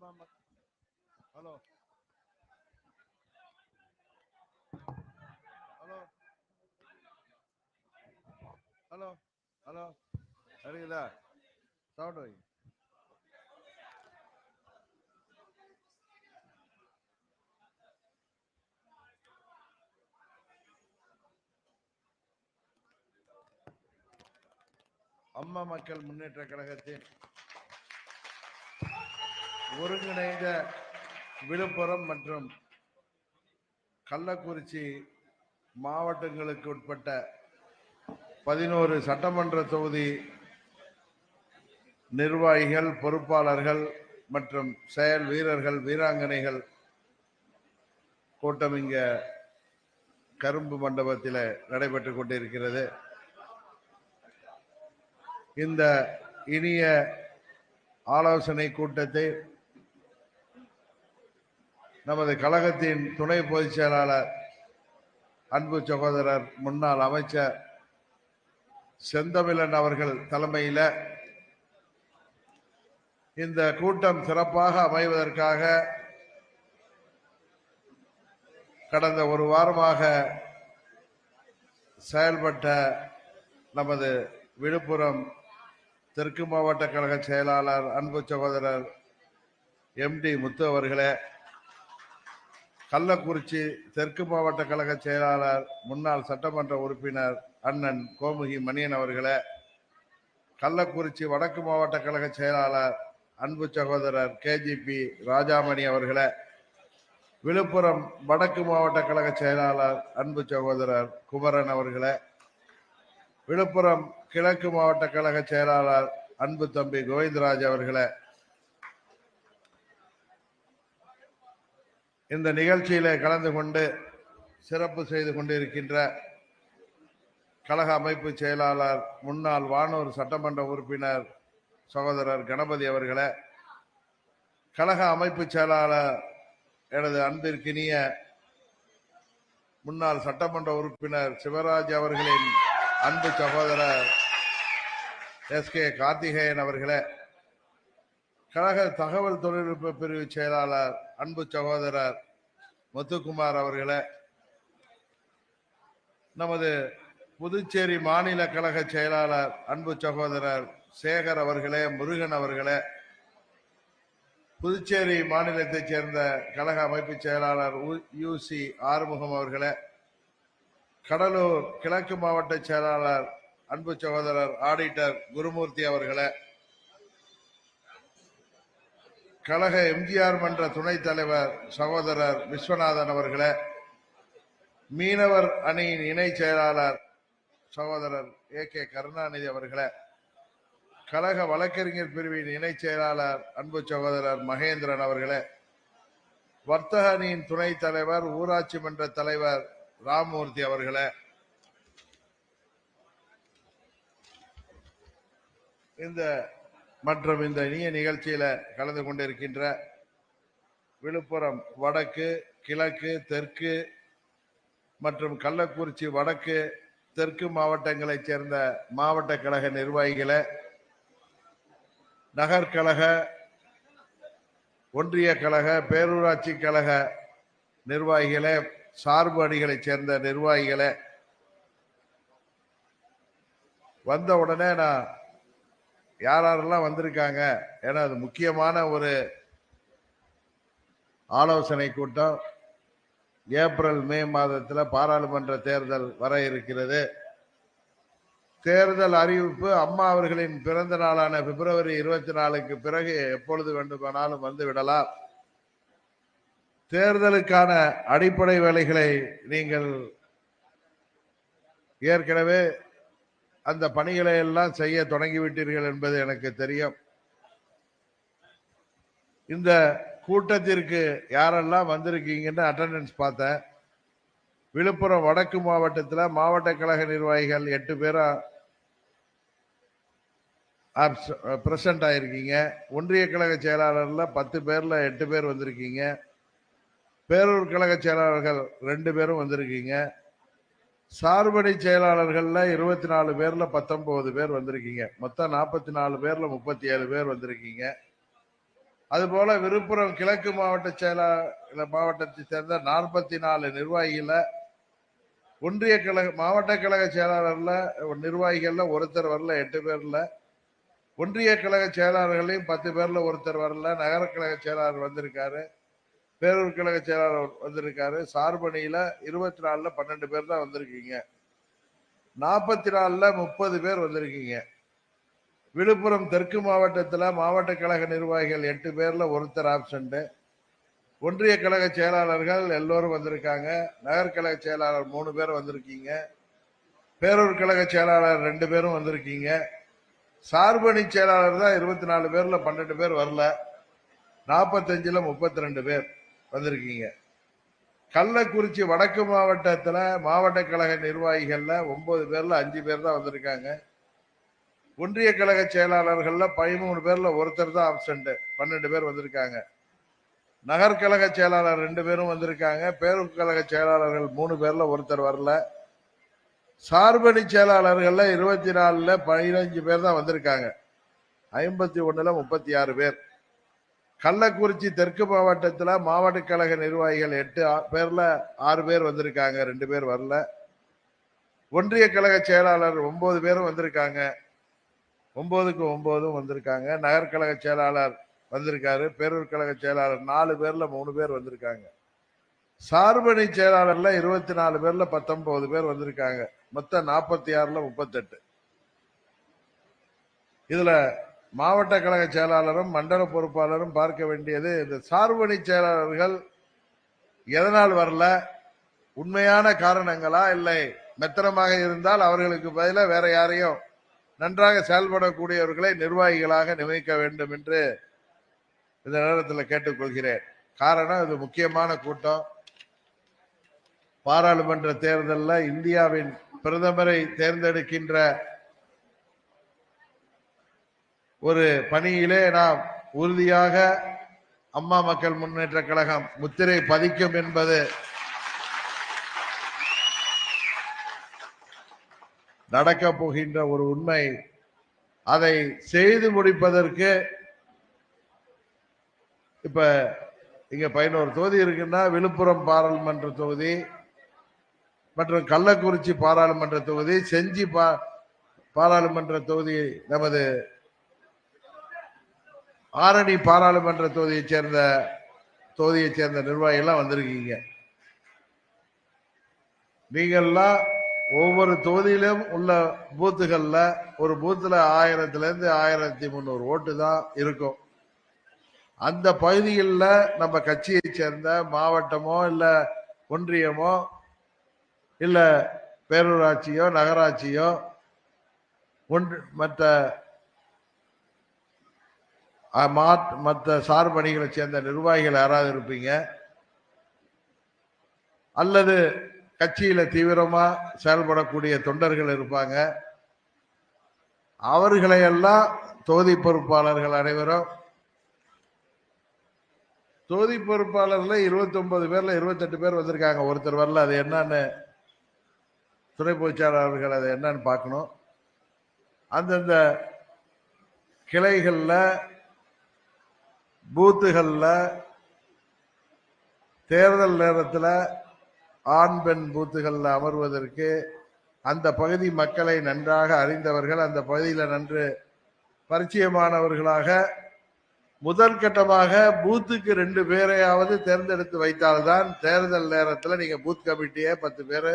Hello. Hello. Hello. Hello. சரிங்களா? Sound வை. அம்மா மக்கள் முன்னேற்ற கழகத்தின் ஒருங்கிணைந்த விழுப்புரம் மற்றும் கள்ளக்குறிச்சி மாவட்டங்களுக்கு உட்பட்ட பதினோரு சட்டமன்ற தொகுதி நிர்வாகிகள் பொறுப்பாளர்கள் மற்றும் செயல் வீரர்கள் வீராங்கனைகள் கூட்டம் இங்க கரும்பு மண்டபத்தில் நடைபெற்று கொண்டிருக்கிறது. இந்த இனிய ஆலோசனை கூட்டத்தை நமது கழகத்தின் துணை பொதுச் செயலாளர் அன்பு சகோதரர் முன்னாள் அமைச்சர் செந்தமிழன் அவர்கள் தலைமையில் இந்த கூட்டம் சிறப்பாக அமைவதற்காக கடந்த ஒரு வாரமாக செயல்பட்ட நமது விழுப்புரம் தெற்கு மாவட்ட கழக செயலாளர் அன்பு சகோதரர் எம்டி முத்து அவர்களே கள்ளக்குறிச்சி தெற்கு மாவட்ட கழக செயலாளர் முன்னாள் சட்டமன்ற உறுப்பினர் அண்ணன் கோமுகி மணியன் அவர்களை கள்ளக்குறிச்சி வடக்கு மாவட்ட கழக செயலாளர் அன்பு சகோதரர் கேஜிபி ராஜாமணி அவர்களை விழுப்புரம் வடக்கு மாவட்ட கழக செயலாளர் அன்பு சகோதரர் குமரன் அவர்களை விழுப்புரம் கிழக்கு மாவட்ட கழக செயலாளர் அன்பு தம்பி கோவிந்தராஜ் அவர்களை இந்த நிகழ்ச்சியில் கலந்து கொண்டு சிறப்பு செய்து கொண்டிருக்கின்ற கழக அமைப்பு செயலாளர் முன்னாள் வானூர் சட்டமன்ற உறுப்பினர் சகோதரர் கணபதி அவர்களே கழக அமைப்பு செயலாளர் எனது அன்பிற்கினிய முன்னாள் சட்டமன்ற உறுப்பினர் சிவராஜ் அவர்களின் அன்பு சகோதரர் எஸ். கே. கார்த்திகேயன் அவர்களே கழக தகவல் தொழில்நுட்ப பிரிவு செயலாளர் அன்பு சகோதரர் முத்துக்குமார் அவர்களே நமது புதுச்சேரி மாநில கழக செயலாளர் அன்பு சகோதரர் சேகர் அவர்களே முருகன் அவர்களே புதுச்சேரி மாநிலத்தைச் சேர்ந்த கழக அமைப்பு செயலாளர் யூசி ஆறுமுகம் அவர்களே கடலூர் கிழக்கு மாவட்ட செயலாளர் அன்பு சகோதரர் ஆடிட்டர் குருமூர்த்தி அவர்களே கழக எம்ஜிஆர் மன்ற துணைத் தலைவர் சகோதரர் விஸ்வநாதன் அவர்களை மீனவர் அணியின் இணை செயலாளர் சகோதரர் ஏ கே கருணாநிதி அவர்களை கழக வழக்கறிஞர் பிரிவின் இணை செயலாளர் அன்பு சகோதரர் மகேந்திரன் அவர்களை வர்த்தக அணியின் துணைத் தலைவர் ஊராட்சி மன்ற தலைவர் ராமமூர்த்தி அவர்களை. இந்த மற்றும் இந்த இனிய நிகழ்ச்சியில கலந்து கொண்டிருக்கின்ற விழுப்புரம் வடக்கு கிழக்கு தெற்கு மற்றும் கள்ளக்குறிச்சி வடக்கு தெற்கு மாவட்டங்களைச் சேர்ந்த மாவட்ட கழக நிர்வாகிகளை நகர்கழக ஒன்றிய கழக பேரூராட்சி கழக நிர்வாகிகளே சார்பு அணிகளைச் சேர்ந்த நிர்வாகிகளே வந்த உடனே நான் யார் யாரெல்லாம் வந்திருக்காங்க? ஏன்னா அது முக்கியமான ஒரு ஆலோசனை கூட்டம். ஏப்ரல் மே மாதத்தில் பாராளுமன்ற தேர்தல் வர இருக்கிறது. தேர்தல் அறிவிப்பு அம்மா அவர்களின் பிறந்த நாளான பிப்ரவரி இருபத்தி நாலுக்கு பிறகு எப்பொழுது வேண்டுமானாலும் வந்து விடலாம். தேர்தலுக்கான அடிப்படை வேலைகளை நீங்கள் ஏற்கனவே அந்த பணிகளை எல்லாம் செய்ய தொடங்கிவிட்டீர்கள் என்பது எனக்கு தெரியும். இந்த கூட்டத்திற்கு யாரெல்லாம் வந்திருக்கீங்கன்னு அட்டண்டன்ஸ் பார்த்தேன். விழுப்புரம் வடக்கு மாவட்டத்தில் மாவட்ட கழக நிர்வாகிகள் எட்டு பேரும் பிரசன்ட் ஆயிருக்கீங்க. ஒன்றிய கழக செயலாளர்ல பத்து பேர்ல எட்டு பேர் வந்திருக்கீங்க. பேரூர் கழக செயலாளர்கள் ரெண்டு பேரும் வந்திருக்கீங்க. சார்பணி செயலாளர்கள்ல இருபத்தி நாலு பேர்ல பத்தொன்பது பேர் வந்திருக்கீங்க. மொத்தம் நாற்பத்தி நாலு பேர்ல முப்பத்தி ஏழு பேர் வந்திருக்கீங்க. அதுபோல் விழுப்புரம் கிழக்கு மாவட்ட செயலாளர் மாவட்டத்தை சேர்ந்த நாற்பத்தி நாலு நிர்வாகிகள ஒன்றிய கழக மாவட்ட கழக செயலாளர்ல நிர்வாகிகள்ல ஒருத்தர் வரல எட்டு பேர்ல. ஒன்றிய கழக செயலாளர்களையும் பத்து பேர்ல ஒருத்தர் வரல நகர கழக செயலாளர் வந்திருக்காரு. பேரூர் கழக செயலாளர் வந்திருக்காரு. சார்பணியில இருபத்தி நாலுல பன்னெண்டு பேர் தான் வந்திருக்கீங்க. நாற்பத்தி நாலுல முப்பது பேர் வந்திருக்கீங்க. விழுப்புரம் தெற்கு மாவட்டத்தில் மாவட்ட கழக நிர்வாகிகள் எட்டு பேரில் ஒருத்தர் ஆப்சண்ட் ஒன்றிய கழக செயலாளர்கள் எல்லோரும் வந்திருக்காங்க. நகர்கழக செயலாளர் மூணு பேர் வந்திருக்கீங்க. பேரூர் கழக செயலாளர் ரெண்டு பேரும் வந்திருக்கீங்க. சார்பணி செயலாளர் தான் இருபத்தி நாலு பேரில் பன்னெண்டு பேர் வரல. நாற்பத்தஞ்சில் முப்பத்தி ரெண்டு பேர். வந்திருக்கீங்க. கள்ளக்குறிச்சி வடக்கு மாவட்டத்தில் மாவட்ட கழக நிர்வாகிகளில் ஒன்பது பேரில் அஞ்சு பேர் தான் வந்திருக்காங்க. ஒன்றிய கழக செயலாளர்களில் பதிமூணு பேரில் ஒருத்தர் தான் ஆப்சண்ட்டு பன்னெண்டு பேர் வந்திருக்காங்க. நகர் கழக செயலாளர் ரெண்டு பேரும் வந்திருக்காங்க. பேரூர் கழக செயலாளர்கள் மூணு பேரில் ஒருத்தர் வரல. சார்பணி செயலாளர்களில் இருபத்தி நாலில் பதினஞ்சு பேர் தான் வந்திருக்காங்க. ஐம்பத்தி ஒன்றில் முப்பத்தி ஆறு பேர். கள்ளக்குறிச்சி தெற்கு மாவட்டத்தில் மாவட்ட கழக நிர்வாகிகள் எட்டு ஆ- ஆறு பேர் வந்திருக்காங்க ரெண்டு பேர் வரல. ஒன்றிய கழக செயலாளர் ஒன்பது பேரும் வந்திருக்காங்க. ஒன்பதுக்கு ஒன்பதும் வந்திருக்காங்க. நகர்கழக செயலாளர் வந்திருக்காரு. பேரூர் கழக செயலாளர் நாலு பேரில் மூணு பேர் வந்திருக்காங்க. சார்பணி செயலாளரில் இருபத்தி நாலு பேரில் பத்தொன்பது பேர் வந்திருக்காங்க. மொத்தம் நாற்பத்தி ஆறில் முப்பத்தெட்டு. இதில் மாவட்ட கழக செயலாளரும் மண்டல பொறுப்பாளரும் பார்க்க வேண்டியது இந்த சார்பணி செயலாளர்கள் எதனால் வரல? உண்மையான காரணங்களா இல்லை? மெத்தனமாக இருந்தால் அவர்களுக்கு பதிலாக வேற யாரையும் நன்றாக செயல்படக்கூடியவர்களை நிர்வாகிகளாக நியமிக்க வேண்டும் என்று இந்த நேரத்தில் கேட்டுக்கொள்கிறேன். காரணம் இது முக்கியமான கூட்டம். பாராளுமன்ற தேர்தலில் இந்தியாவின் பிரதமரை தேர்ந்தெடுக்கின்ற ஒரு பணியிலே நாம் உறுதியாக அம்மா மக்கள் முன்னேற்ற கழகம் முத்திரை பதிக்கும் என்பது நடக்க போகின்ற ஒரு உண்மை. அதை செய்து முடிப்பதற்கு இப்ப இங்க பதினோரு தொகுதி இருக்குன்னா விழுப்புரம் பாராளுமன்ற தொகுதி மற்றும் கள்ளக்குறிச்சி பாராளுமன்ற தொகுதி செஞ்சி பா பாராளுமன்ற தொகுதி நமது ஆரணி பாராளுமன்ற தொகுதியைச் சேர்ந்த தொகுதியைச் சேர்ந்த நிர்வாகிகள்லாம் வந்திருக்கீங்க. நீங்கள்லாம் ஒவ்வொரு தொகுதியிலும் உள்ள பூத்துகளில் ஒரு பூத்தில் ஆயிரத்துலேருந்து ஆயிரத்தி முந்நூறு ஓட்டு தான் இருக்கும். அந்த பகுதிகளில் நம்ம கட்சியை சேர்ந்த மாவட்டமோ இல்லை ஒன்றியமோ இல்லை பேரூராட்சியோ நகராட்சியோ ஒன்று மற்ற அஹ், மற்ற சார்பணிகளை சேர்ந்த நிர்வாகிகள் யாராவது இருப்பீங்க? அல்லது கட்சியில் தீவிரமாக செயல்படக்கூடிய தொண்டர்கள் இருப்பாங்க. அவர்களையெல்லாம் தொகுதி பொறுப்பாளர்கள் அனைவரும் தொகுதி பொறுப்பாளரில் இருபத்தொன்பது பேரில் இருபத்தெட்டு பேர் வந்திருக்காங்க. ஒருத்தர் வரல அது என்னன்னு துணை பொதுச்சாளர் அவர்கள் அது என்னன்னு பார்க்கணும். அந்தந்த கிளைகளில் பூத்துகளில் தேர்தல் நேரத்தில் ஆண் பெண் பூத்துகளில் அமர்வதற்கு அந்த பகுதி மக்களை நன்றாக அறிந்தவர்கள் அந்த பகுதியில் நன்று பரிச்சயமானவர்களாக முதற்கட்டமாக பூத்துக்கு ரெண்டு பேரையாவது தேர்ந்தெடுத்து வைத்தால்தான் தேர்தல் நேரத்தில் நீங்கள் பூத் கமிட்டியே பத்து பேர்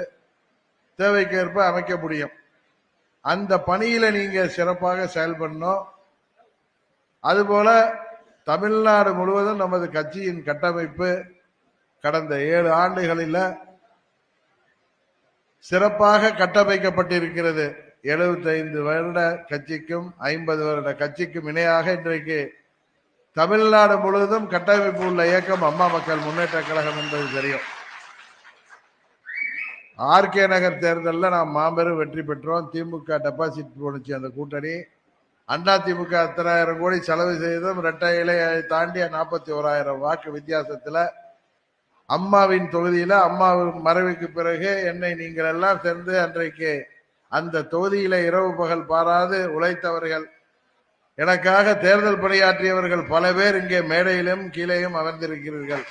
தேவைக்கேற்ப அமைக்க முடியும். அந்த பணியில் நீங்கள் சிறப்பாக செயல்படணும். அதுபோல தமிழ்நாடு முழுவதும் நமது கட்சியின் கட்டமைப்பு கடந்த ஏழு ஆண்டுகளில் சிறப்பாக கட்டமைக்கப்பட்டிருக்கிறது. 75 வருட கட்சிக்கும் ஐம்பது வருட கட்சிக்கும் இணையாக இன்றைக்கு தமிழ்நாடு முழுவதும் கட்டமைப்பு உள்ள இயக்கம் அம்மா மக்கள் முன்னேற்ற கழகம் என்பது தெரியும். ஆர்கே நகர் தேர்தலில் நாம் மாபெரும் வெற்றி பெற்றோம். திமுக டெபாசிட் போணுச்சு அந்த கூட்டணி. அண்ணா திமுக அத்தனாயிரம் கோடி செலவு செய்தும் இரட்டை இலையை தாண்டி நாற்பத்தி ஓராயிரம் வாக்கு வித்தியாசத்துல அம்மாவின் தொகுதியில அம்மாவின் மறைவுக்கு பிறகு என்னை நீங்கள் எல்லாம் சேர்ந்து அன்றைக்கு அந்த தொகுதியில இரவு பகல் பாராது உழைத்தவர்கள் எனக்காக தேர்தல் பணியாற்றியவர்கள் பல பேர் இங்கே மேடையிலும் கீழேயும் அமர்ந்திருக்கிறீர்கள்.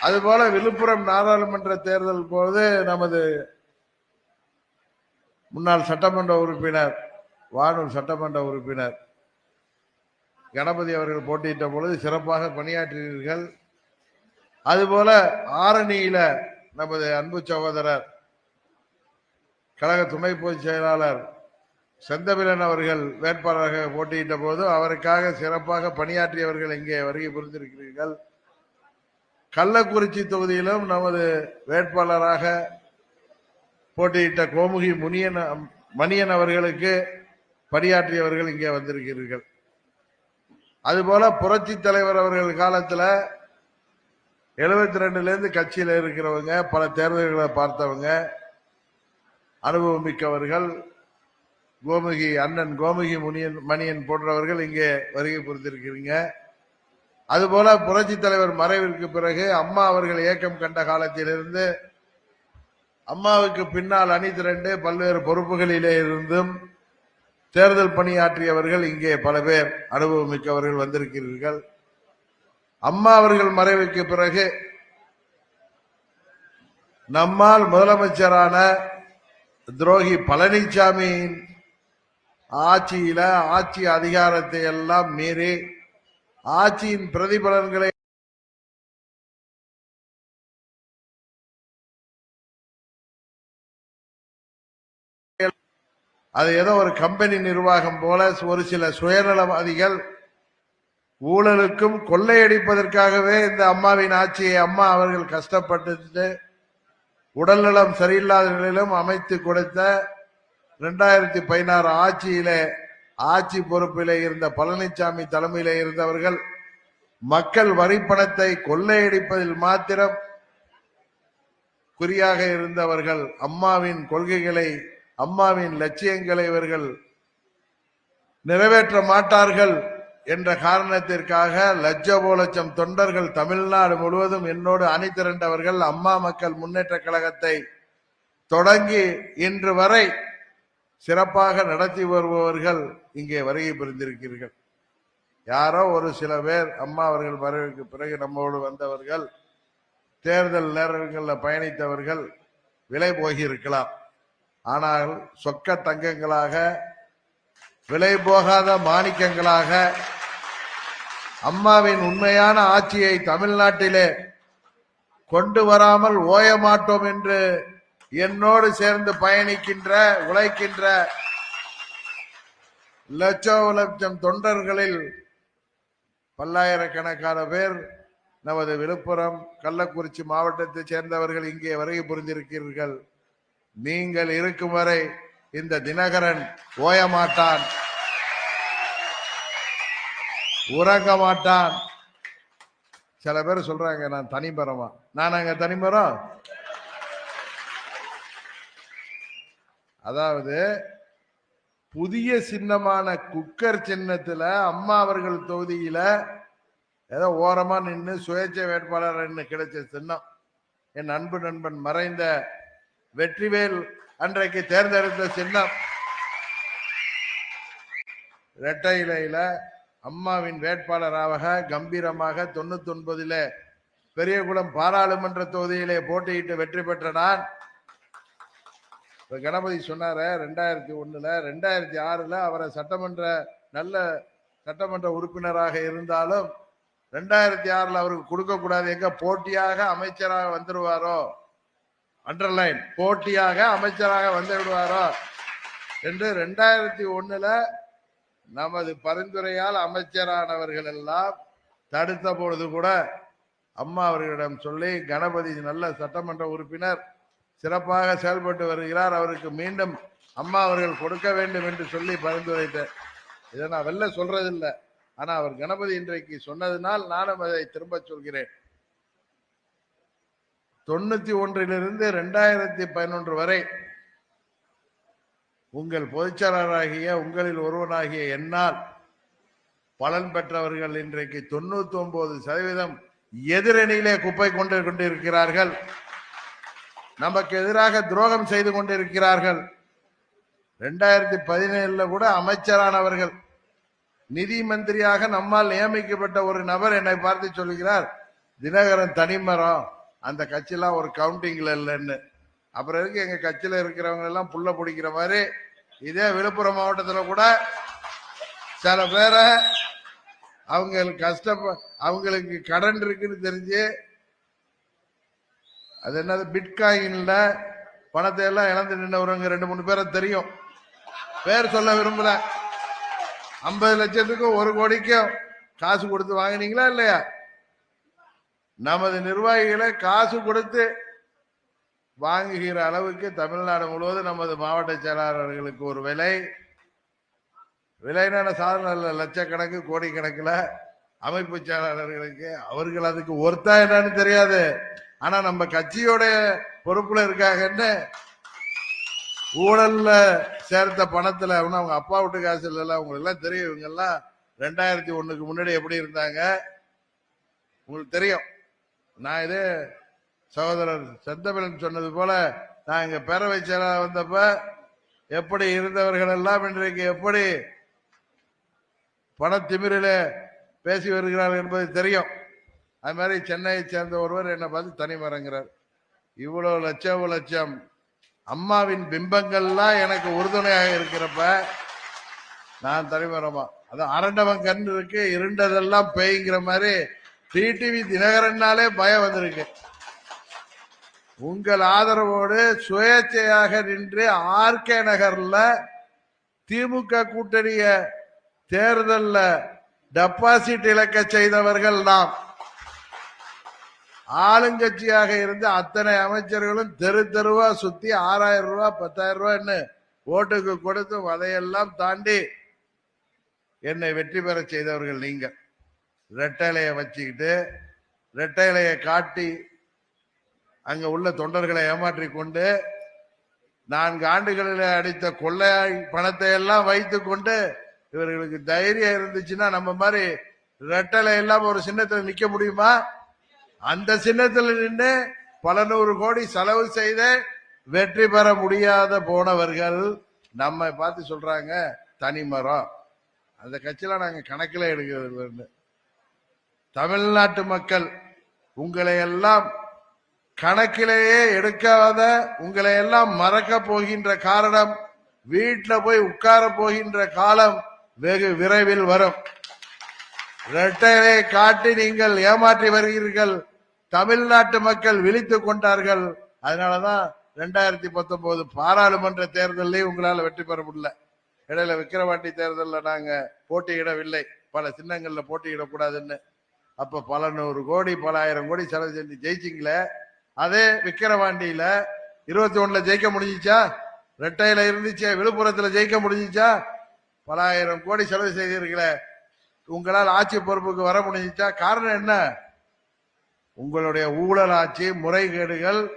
அதுபோல விழுப்புரம் நாடாளுமன்ற தேர்தல் போது நமது முன்னாள் சட்டமன்ற உறுப்பினர் வானூர் சட்டமன்ற உறுப்பினர் கணபதி அவர்கள் போட்டியிட்ட பொழுது சிறப்பாக பணியாற்றினீர்கள். அதுபோல ஆரணியில நமது அன்பு சகோதரர் கழக துணை பொதுச் செயலாளர் செந்தமிழன் அவர்கள் வேட்பாளராக போட்டியிட்ட போது அவருக்காக சிறப்பாக பணியாற்றியவர்கள் இங்கே வருகை புரிந்திருக்கிறீர்கள். கள்ளக்குறிச்சி தொகுதியிலும் நமது வேட்பாளராக போட்டியிட்ட கோமுகி முனியன் மணியன் அவர்களுக்கு பணியாற்றியவர்கள் இங்கே வந்திருக்கிறீர்கள். அதுபோல புரட்சி தலைவர் அவர்கள் காலத்துல எழுபத்தி ரெண்டுல இருந்து கட்சியில இருக்கிறவங்க பல தேர்தல்களை பார்த்தவங்க அனுபவம் மிக்கவர்கள் கோமுகி அண்ணன் கோமுகி முனியன் மணியன் போன்றவர்கள் இங்கே வருகை புரிந்திருக்கிறீங்க. அதுபோல புரட்சி தலைவர் மறைவிற்கு பிறகு அம்மா அவர்கள் இயக்கம் கண்ட காலத்திலிருந்து அம்மாவுக்கு பின்னால் அணி திரண்டு பல்வேறு பொறுப்புகளிலே இருந்தும் தேர்தல் பணியாற்றியவர்கள் இங்கே பல பேர் அனுபவம் மிக்கவர்கள் வந்திருக்கிறீர்கள். அம்மா அவர்கள் மறைவுக்கு பிறகு நம்மால் முதலமைச்சரான துரோகி பழனிசாமியின் ஆட்சியில ஆட்சி அதிகாரத்தை எல்லாம் மீறி ஆட்சியின் பிரதிபலன்களை அது ஏதோ ஒரு கம்பெனி நிர்வாகம் போல ஒரு சில சுயநலவாதிகள் ஊழலுக்கும் கொள்ளையடிப்பதற்காகவே இந்த அம்மாவின் ஆட்சியை அம்மா அவர்கள் கஷ்டப்பட்டு உடல்நலம் சரியில்லாத நிலையிலும் அமைத்து கொடுத்த ரெண்டாயிரத்தி பதினாறு ஆட்சியில ஆட்சி பொறுப்பிலே இருந்த பழனிசாமி தலைமையிலே இருந்தவர்கள் மக்கள் வரி பணத்தை கொள்ளையடிப்பதில் மாத்திரம் குறியாக இருந்தவர்கள் அம்மாவின் கொள்கைகளை அம்மாவின் லட்சியங்களை இவர்கள் நிறைவேற்ற மாட்டார்கள் என்ற காரணத்திற்காக லட்சபோ லட்சம் தொண்டர்கள் தமிழ்நாடு முழுவதும் என்னோடு அணி திரண்டவர்கள் அம்மா மக்கள் முன்னேற்ற கழகத்தை தொடங்கி இன்று வரை சிறப்பாக நடத்தி வருபவர்கள் இங்கே வருகை புரிந்திருக்கிறீர்கள். யாரோ ஒரு சில பேர் அம்மா அவர்கள் வரவுக்கு பிறகு நம்மோடு வந்தவர்கள் தேர்தல் நேரங்களில் பயணித்தவர்கள் விலை போகி இருக்கலாம் ஆனால் சொக்க தங்கங்களாக விலை போகாத மாணிக்கங்களாக அம்மாவின் உண்மையான ஆட்சியை தமிழ்நாட்டிலே கொண்டு வராமல் ஓய மாட்டோம் என்று என்னோடு சேர்ந்து பயணிக்கின்ற உழைக்கின்ற லட்சோ லட்சம் தொண்டர்களில் பல்லாயிரக்கணக்கான பேர் நமது விழுப்புரம் கள்ளக்குறிச்சி மாவட்டத்தைச் சேர்ந்தவர்கள் இங்கே வருகை புரிந்திருக்கிறீர்கள். நீங்கள் இருக்கும் வரை இந்த தினகரன் ஓய மாட்டான். உறங்க மாட்டான். சில பேர் சொல்றாங்க நான் தனிமரமா நான் அங்க தனிமரம் அதாவது புதிய சின்னமான குக்கர் சின்னத்துல அம்மா அவர்கள் தொகுதியில ஏதோ ஓரமா நின்று சுயேட்சை வேட்பாளர் கிடைச்ச சின்னம். என் அன்பு நண்பன் மறைந்த வெற்றிவேல் அன்றைக்கு தேர்ந்தெடுத்த சின்னம். இரட்டை இலையில அம்மாவின் வேட்பாளராக கம்பீரமாக தொண்ணூத்தி ஒன்பதுல பெரியகுளம் பாராளுமன்ற தொகுதியிலே போட்டியிட்டு வெற்றி பெற்ற நான். இப்ப கணபதி சொன்னார ரெண்டாயிரத்தி ஒண்ணுல ரெண்டாயிரத்தி ஆறுல அவரை சட்டமன்ற நல்ல சட்டமன்ற உறுப்பினராக இருந்தாலும் ரெண்டாயிரத்தி ஆறுல அவருக்கு கொடுக்க கூடாது எங்க போட்டியாக அமைச்சராக வந்துருவாரோ? அண்டர்லைன் போட்டியாக அமைச்சராக வந்து விடுவாரோ என்று ரெண்டாயிரத்தி ஒண்ணுல நமது பரிந்துரையால் அமைச்சரானவர்கள் எல்லாம் தடுத்த பொழுது கூட அம்மா அவர்களிடம் சொல்லி கணபதி நல்ல சட்டமன்ற உறுப்பினர் சிறப்பாக செயல்பட்டு வருகிறார். அவருக்கு மீண்டும் அம்மா அவர்கள் கொடுக்க வேண்டும் என்று சொல்லி பரிந்துரைத்தேன். இதை நான் வெளில சொல்றதில்லை. ஆனால் அவர் கணபதி இன்றைக்கு சொன்னதினால் நானும் அதை திரும்ப சொல்கிறேன். தொண்ணூத்தி ஒன்றிலிருந்து ரெண்டாயிரத்தி பதினொன்று வரை உங்கள் பொதுச்செயலாளராகிய உங்களில் ஒருவனாகிய என்னால் பலன் பெற்றவர்கள் இன்றைக்கு தொண்ணூத்தி ஒன்பது சதவீதம் எதிரணியிலே குப்பை கொண்டு கொண்டிருக்கிறார்கள். நமக்கு எதிராக துரோகம் செய்து கொண்டிருக்கிறார்கள். ரெண்டாயிரத்தி பதினேழுல கூட அமைச்சரானவர்கள் நிதி மந்திரியாக நம்மால் நியமிக்கப்பட்ட ஒரு நபர் என்னை பார்த்து சொல்கிறார் தினகரன் தனிமரம். அந்த கட்சியெல்லாம் ஒரு கவுண்டிங்ல இல்லைன்னு. அப்புறம் இருக்கு எங்க கட்சியில இருக்கிறவங்க எல்லாம் புள்ள பிடிக்கிற மாதிரி? இதே விழுப்புரம் மாவட்டத்தில் கூட சில பேரை அவங்களுக்கு கஷ்டப்ப அவங்களுக்கு கடன் இருக்குன்னு தெரிஞ்சு அது என்னது பிட்காயின்ல பணத்தை எல்லாம் இழந்து நின்றவங்க ரெண்டு மூணு பேரை தெரியும். பேர் சொல்ல விரும்பல. ஐம்பது லட்சத்துக்கும் ஒரு கோடிக்கும் காசு கொடுத்து வாங்குனீங்களா இல்லையா? நமது நிர்வாகிகளை காசு கொடுத்து வாங்குகிற அளவுக்கு தமிழ்நாடு முழுவதும் நமது மாவட்ட செயலாளர்களுக்கு ஒரு விலை. விலைனான சாதனை லட்சக்கணக்கு கோடிக்கணக்கில் அமைப்பு செயலாளர்களுக்கு. அவர்கள் அதுக்கு ஒர்த்தா என்னன்னு தெரியாது. ஆனா நம்ம கட்சியோட பொறுப்புல இருக்காங்கன்னு ஊழல்ல சேர்த்த பணத்துல அவங்க அப்பா வீட்டு காசு இல்லைல்ல அவங்களெல்லாம் எல்லாம் தெரியும். இவங்க எல்லாம் ரெண்டாயிரத்தி ஒண்ணுக்கு முன்னாடி எப்படி இருந்தாங்க? உங்களுக்கு தெரியும். நான் இது சகோதரர் செந்தமிழன் சொன்னது போல நான் இங்க பேரவை செயலாளர் வந்தப்ப எப்படி இருந்தவர்கள் எல்லாம் இன்றைக்கு எப்படி பணத்திமிரில பேசி வருகிறார்கள் என்பது தெரியும். அது மாதிரி சென்னையை சேர்ந்த ஒருவர் என்னை பார்த்து தனி மரங்கிறார் இவ்வளோ லட்சம் லட்சம் அம்மாவின் பிம்பங்கள்லாம் எனக்கு உறுதுணையாக இருக்கிறப்ப நான் தனிமரமா. அது அரண்டவன் கண் இருக்கு இருண்டதெல்லாம் பேய்ங்கிற மாதிரி டிடிவி தினகரன்னாலே பயம் வந்திருக்கு. உங்கள் ஆதரவோடு சுயேட்சையாக நின்று ஆர்கே நகர்ல திமுக கூட்டணிய தேர்தல்ல டெபாசிட் இழக்க செய்தவர்கள் நாம். ஆளுங்கட்சியாக இருந்து அத்தனை அமைச்சர்களும் தெரு தெருவா சுத்தி ஆறாயிரம் ரூபாய் பத்தாயிரம் ரூபாய்ன்னு ஓட்டுக்கு கொடுத்து அதையெல்லாம் தாண்டி என்னை வெற்றி பெற செய்தவர்கள் நீங்கள் ரெட்டலையை வச்சுக்கிட்டு ரெட்டலையை காட்டி அங்க உள்ள தொண்டர்களை ஏமாற்றி கொண்டு நான்கு ஆண்டுகளில் அடித்த கொள்ளை பணத்தை எல்லாம் வைத்து கொண்டு இவர்களுக்கு தைரியம் இருந்துச்சுன்னா நம்ம மாதிரி ரெட்டலை எல்லாம் ஒரு சின்னத்தில் நிக்க முடியுமா அந்த சின்னத்தில் நின்று பல நூறு கோடி செலவு செய்த வெற்றி பெற முடியாத போனவர்கள் நம்ம பார்த்து சொல்றாங்க தனிமரம் அந்த கட்சியில நாங்க கணக்கில் எடுக்கிறது இல்லைன்னு. தமிழ்நாட்டு மக்கள் உங்களை எல்லாம் கணக்கிலேயே எடுக்காத உங்களை எல்லாம் மறக்க போகின்ற காரணம் வீட்டில் போய் உட்கார போகின்ற காலம் வெகு விரைவில் வரும். இரட்டையை காட்டி நீங்கள் ஏமாற்றி வருகிறீர்கள். தமிழ்நாட்டு மக்கள் விழித்துக் கொண்டார்கள். அதனாலதான் ரெண்டாயிரத்தி பத்தொன்பது பாராளுமன்ற தேர்தலையும் உங்களால் வெற்றி பெற முடியல. இடையில விக்கிரவாண்டி தேர்தலில் நாங்க போட்டியிடவில்லை. பல சின்னங்கள்ல போட்டியிடக்கூடாதுன்னு. அப்ப பல நூறு கோடி பல ஆயிரம் கோடி செலவு செஞ்சு ஜெயிச்சிங்களே. அதே விக்கிரவாண்டியில இருபத்தி ஒண்ணுல ஜெயிக்க முடிஞ்சிச்சா? ரெட்டையில இருந்துச்சே விழுப்புரத்துல ஜெயிக்க முடிஞ்சிச்சா? பல ஆயிரம் கோடி செலவு செய்தீர்களே. உங்களால் ஆட்சி பொறுப்புக்கு வர முடிஞ்சிச்சா? காரணம் என்ன? உங்களுடைய ஊழல் ஆட்சி முறைகேடுகள்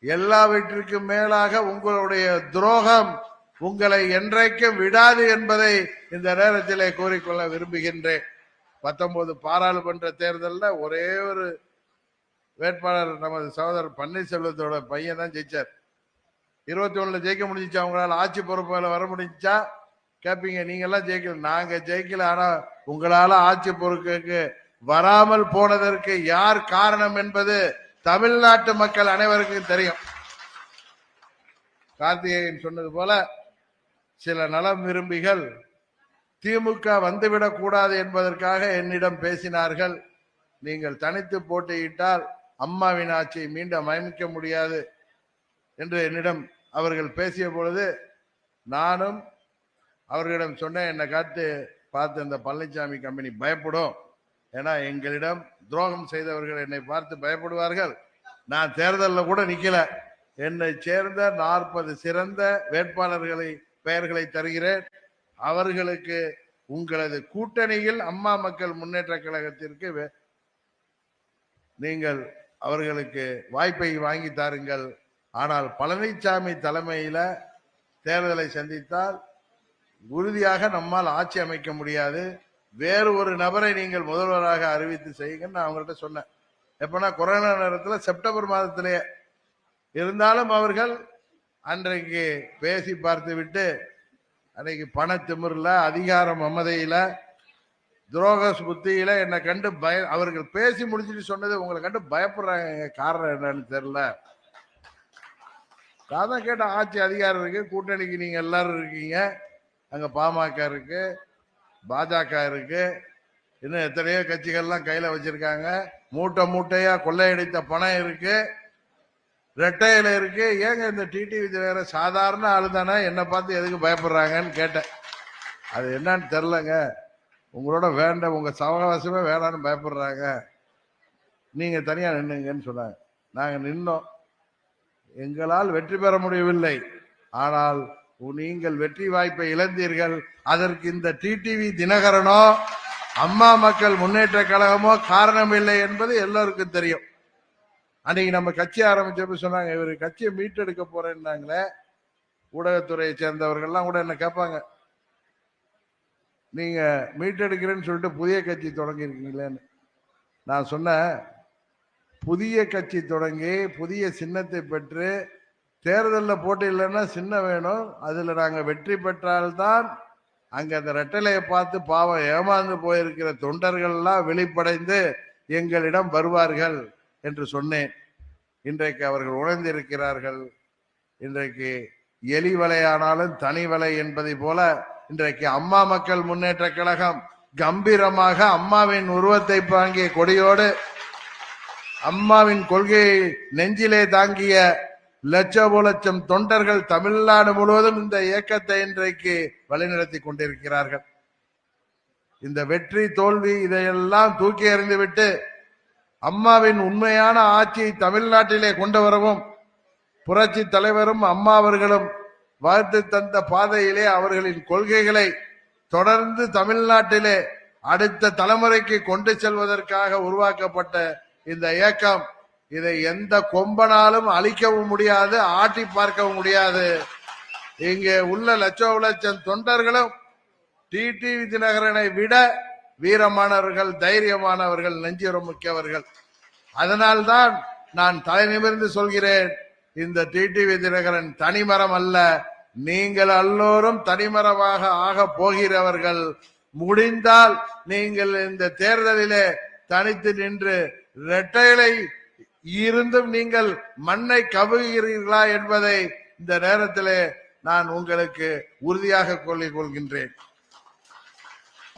எல்லாவற்றிற்கும் மேலாக உங்களுடைய துரோகம் உங்களை என்றைக்கும் விடாது என்பதை இந்த நேரத்திலே கூறிக்கொள்ள விரும்புகின்றேன். பத்தொன்பது பாராளுமன்ற தேர்தலில் ஒரே ஒரு வேட்பாளர் நமது சகோதரர் பன்னீர்செல்வத்தோட பையன் தான் ஜெயிச்சார். இருபத்தி ஒன்றில் ஜெயிக்க முடிஞ்சிச்சா? உங்களால் ஆட்சி பொறுப்பில் வர முடிஞ்சா கேட்பீங்க நீங்கெல்லாம் ஜெயிக்கல. நாங்கள் ஜெயிக்கல ஆனால் உங்களால் ஆட்சி பொறுப்புக்கு வராமல் போனதற்கு யார் காரணம் என்பது தமிழ்நாட்டு மக்கள் அனைவருக்கும் தெரியும். கார்த்திகேயன் சொன்னது போல சில நலம் விரும்பிகள் திமுக வந்துவிடக் கூடாது என்பதற்காக என்னிடம் பேசினார்கள். நீங்கள் தனித்து போட்டியிட்டால் அம்மாவின் ஆட்சியை மீண்டும் அமைக்க முடியாது என்று என்னிடம் அவர்கள் பேசிய பொழுது நானும் அவர்களிடம் சொன்னேன் என்னை காத்து பார்த்து இந்த பழனிசாமி கம்பெனி பயப்படும். ஏன்னா எங்களிடம் துரோகம் செய்தவர்கள் என்னை பார்த்து பயப்படுவார்கள். நான் தேர்தலில் கூட நிற்கல என்னை சேர்ந்த நாற்பது சிறந்த வேட்பாளர்களை பெயர்களை தருகிறேன். அவர்களுக்கு உங்களது கூட்டணியில் அம்மா மக்கள் முன்னேற்ற கழகத்திற்கு வே- நீங்கள் அவர்களுக்கு வாய்ப்பை வாங்கி தாருங்கள். ஆனால் பழனிசாமி தலைமையில தேர்தலை சந்தித்தால் உறுதியாக நம்மால் ஆட்சி அமைக்க முடியாது. வேறு ஒரு நபரை நீங்கள் முதல்வராக அறிவித்து செய்யுங்கன்னு நான் அவங்கள்ட்ட சொன்னேன். எப்பனா கொரோனா நேரத்தில் செப்டம்பர் மாதத்திலேயே இருந்தாலும் அவர்கள் அன்றைக்கு பேசி பார்த்து விட்டு அன்னைக்கு பண திமிரில் அதிகார மமதையில துரோக புத்தியில் என்னை கண்டு பய அவர்கள் பேசி முடிச்சுட்டு சொன்னது உங்களை கண்டு பயப்படுறாங்க. காரணம் என்னன்னு தெரில நான் தான் கேட்டேன் ஆட்சி அதிகாரம் இருக்குது கூட்டணிக்கு நீங்கள் எல்லாரும் இருக்கீங்க. அங்கே பாமக இருக்குது பாஜக இருக்குது இன்னும் எத்தனையோ கட்சிகள்லாம் கையில் வச்சுருக்காங்க. மூட்டை மூட்டையாக கொள்ளையடித்த பணம் இருக்குது ரெட்டையில இருக்கு. ஏங்க இந்த டிடிவி வேற சாதாரண ஆளு தானே என்னை பார்த்து எதுக்கு பயப்படுறாங்கன்னு கேட்டேன். அது என்னன்னு தெரிலங்க உங்களோட வேண்டாம் உங்க சவகாசமே வேணான்னு பயப்படுறாங்க. நீங்க தனியா நின்னுங்கன்னு சொன்னாங்க. நாங்க நின்னோம். எங்களால் வெற்றி பெற முடியவில்லை. ஆனால் நீங்கள் வெற்றி வாய்ப்பை இழந்தீர்கள். அதற்கு இந்த டிடிவி தினகரனோ அம்மா மக்கள் முன்னேற்ற கழகமோ காரணம் இல்லை என்பது எல்லோருக்கும் தெரியும். அன்னைக்கு நம்ம கட்சி ஆரம்பிச்சப்ப சொன்னாங்க இவர் கட்சியை மீட்டெடுக்க போறேன்னாங்களே ஊடகத்துறையை சேர்ந்தவர்கள்லாம் கூட என்ன கேட்பாங்க நீங்க மீட்டெடுக்கிறேன்னு சொல்லிட்டு புதிய கட்சி தொடங்கியிருக்கீங்களேன்னு. நான் சொன்னேன் புதிய கட்சி தொடங்கி புதிய சின்னத்தை பெற்று தேர்தலில் போட்டி இல்லைன்னா சின்னம் வேணும். அதில் நாங்கள் வெற்றி பெற்றால்தான் அங்கே அந்த ரெட்டலையை பார்த்து பாவம் ஏமாந்து போயிருக்கிற தொண்டர்கள்லாம் வெளிப்படைந்து எங்களிடம் வருவார்கள். என்று சொன்னேன். இன்றைக்கு அவர்கள் உணர்ந்திருக்கிறார்கள் இன்றைக்கு எலி வலையானாலும் தனி வலை என்பதை போல இன்றைக்கு அம்மா மக்கள் முன்னேற்ற கழகம் கம்பீரமாக அம்மாவின் உருவத்தை தாங்கிய கொடியோடு அம்மாவின் கொள்கையை நெஞ்சிலே தாங்கிய லட்சோப லட்சம் தொண்டர்கள் தமிழ்நாடு முழுவதும் இந்த இயக்கத்தை இன்றைக்கு வழிநடத்தி கொண்டிருக்கிறார்கள். இந்த வெற்றி தோல்வி இதையெல்லாம் தூக்கி எறிந்துவிட்டு அம்மாவின் உண்மையான ஆட்சியை தமிழ்நாட்டிலே கொண்டு வரவும் புரட்சி தலைவரும் அம்மா அவர்களும் வாழ்த்து தந்த பாதையிலே அவர்களின் கொள்கைகளை தொடர்ந்து தமிழ்நாட்டிலே அடுத்த தலைமுறைக்கு கொண்டு செல்வதற்காக உருவாக்கப்பட்ட இந்த இயக்கம் இதை எந்த கொம்பனாலும் அழிக்கவும் முடியாது ஆட்டி பார்க்கவும் முடியாது. இங்கே உள்ள லட்சோ லட்சம் தொண்டர்களும் டிடிவி தினகரனை விட வீரமானவர்கள் தைரியமானவர்கள் நெஞ்சுரம் மிக்கவர்கள். அதனால்தான் நான் தலை நிமிர்ந்து சொல்கிறேன் இந்த டிடிவி தினகரன் தனிமரம் அல்ல நீங்கள் எல்லோரும் தனிமரமாக ஆக போகிறவர்கள். முடிந்தால் நீங்கள் இந்த தேர்தலிலே தனித்து நின்று இரட்டைகளை இருந்தும் நீங்கள் மண்ணை கவுகிறீர்களா என்பதை இந்த நேரத்திலே நான் உங்களுக்கு உறுதியாக கொள்ளிக் கொள்கின்றேன்.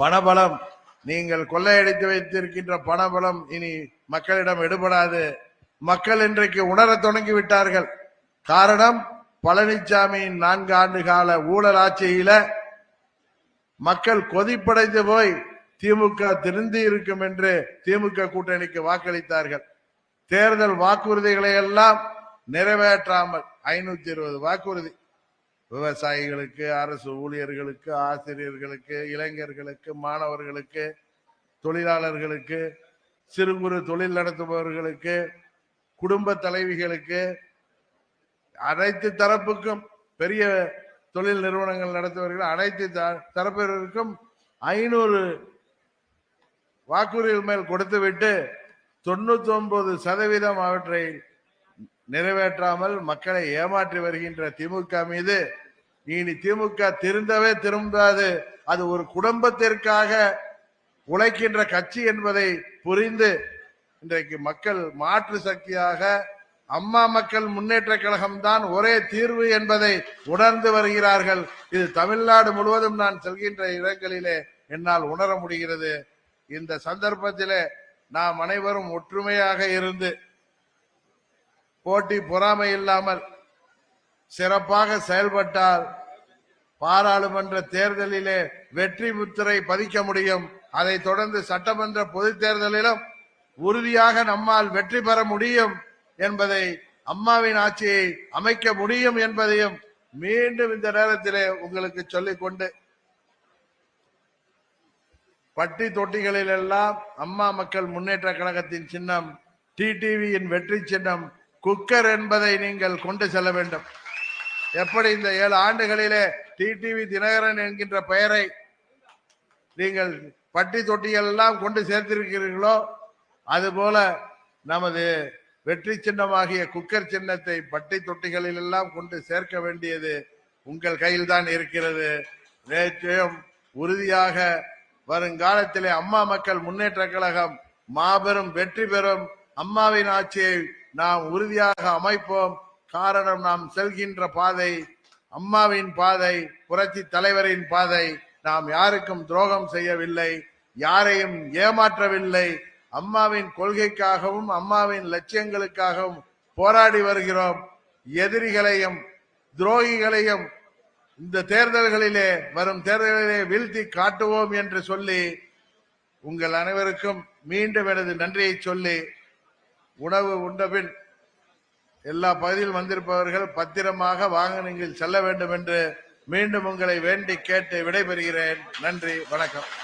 பணபலம் நீங்கள் கொள்ளையடித்து வைத்திருக்கின்ற பணபலம் இனி மக்களிடம் எடுபடாது. மக்கள் இன்றைக்கு உணரத் தொடங்கி விட்டார்கள் காரணம் பழனிசாமியின் நான்கு ஆண்டு கால ஊழல் ஆட்சியில மக்கள் கொதிப்படைந்து போய் திமுக திருந்தி இருக்கும் என்று திமுக கூட்டணிக்கு வாக்களித்தார்கள். தேர்தல் வாக்குறுதிகளை எல்லாம் நிறைவேற்றாமல் ஐநூத்தி இருபது வாக்குறுதி. விவசாயிகளுக்கு அரசு ஊழியர்களுக்கு ஆசிரியர்களுக்கு இளைஞர்களுக்கு மாணவர்களுக்கு தொழிலாளர்களுக்கு சிறு குறு தொழில் நடத்துபவர்களுக்கு குடும்ப தலைவிகளுக்கு அனைத்து தரப்புக்கும் பெரிய தொழில் நிறுவனங்கள் நடத்துபவர்கள் அனைத்து த- தரப்பினருக்கும் ஐநூறு வாக்குறுதிகள் மேல் கொடுத்துவிட்டு தொண்ணூத்தி ஒன்பது சதவீதம் அவற்றை நிறைவேற்றாமல் மக்களை ஏமாற்றி வருகின்ற திமுக மீது இனி திமுக திருந்தவே திரும்பாது அது ஒரு குடும்பத்திற்காக உழைக்கின்ற கட்சி என்பதை புரிந்து இன்றைக்கு மக்கள் மாற்று சக்தியாக அம்மா மக்கள் முன்னேற்ற கழகம் தான் ஒரே தீர்வு என்பதை உணர்ந்து வருகிறார்கள். இது தமிழ்நாடு முழுவதும் நான் செல்கின்ற இடங்களிலே என்னால் உணர முடிகிறது. இந்த சந்தர்ப்பத்திலே நாம் அனைவரும் ஒற்றுமையாக இருந்து போட்டி பொறாமை இல்லாமல் சிறப்பாக செயல்பட்டால் பாராளுமன்ற தேர்தலிலே வெற்றி முத்திரை பதிக்க முடியும். அதை தொடர்ந்து சட்டமன்ற பொதுத் தேர்தலிலும் உறுதியாக நம்மால் வெற்றி பெற முடியும் என்பதை அம்மாவின் ஆட்சியை அமைக்க முடியும் என்பதையும் மீண்டும் இந்த நேரத்திலே உங்களுக்கு சொல்லிக் கொண்டு பட்டி தொட்டிகளில் எல்லாம் அம்மா மக்கள் முன்னேற்ற கழகத்தின் சின்னம் டிடிவியின் வெற்றி சின்னம் குக்கர் என்பதை நீங்கள் கொண்டு செல்ல வேண்டும். எப்படி இந்த ஏழு ஆண்டுகளிலே டிடிவி தினகரன் என்கின்ற பெயரை நீங்கள் பட்டி தொட்டிகள் எல்லாம் கொண்டு சேர்த்திருக்கிறீர்களோ அதுபோல நமது வெற்றி சின்னமாகிய குக்கர் சின்னத்தை பட்டி தொட்டிகளில் எல்லாம் கொண்டு சேர்க்க வேண்டியது உங்கள் கையில் தான் இருக்கிறது. நிச்சயம் உறுதியாக வருங்காலத்திலே அம்மா மக்கள் முன்னேற்ற கழகம் மாபெரும் வெற்றி பெறும் அம்மாவின் ஆட்சியை நாம் உறுதியாக அமைப்போம். காரணம் நாம் செல்கின்ற பாதை அம்மாவின் பாதை புரட்சி தலைவரின் பாதை. நாம் யாருக்கும் துரோகம் செய்யவில்லை யாரையும் ஏமாற்றவில்லை. அம்மாவின் கொள்கைக்காகவும் அம்மாவின் லட்சியங்களுக்காகவும் போராடி வருகிறோம். எதிரிகளையும் துரோகிகளையும் இந்த தேர்தல்களிலே வரும் தேர்தல்களிலே வீழ்த்தி காட்டுவோம் என்று சொல்லி உங்கள் அனைவருக்கும் மீண்டும் எனது நன்றியை சொல்லி உணவு உண்டபின் எல்லா பகுதியில் வந்திருப்பவர்கள் பத்திரமாக வாகனங்களில் செல்ல வேண்டும் என்று மீண்டும் உங்களை வேண்டி கேட்டு விடைபெறுகிறேன். நன்றி வணக்கம்.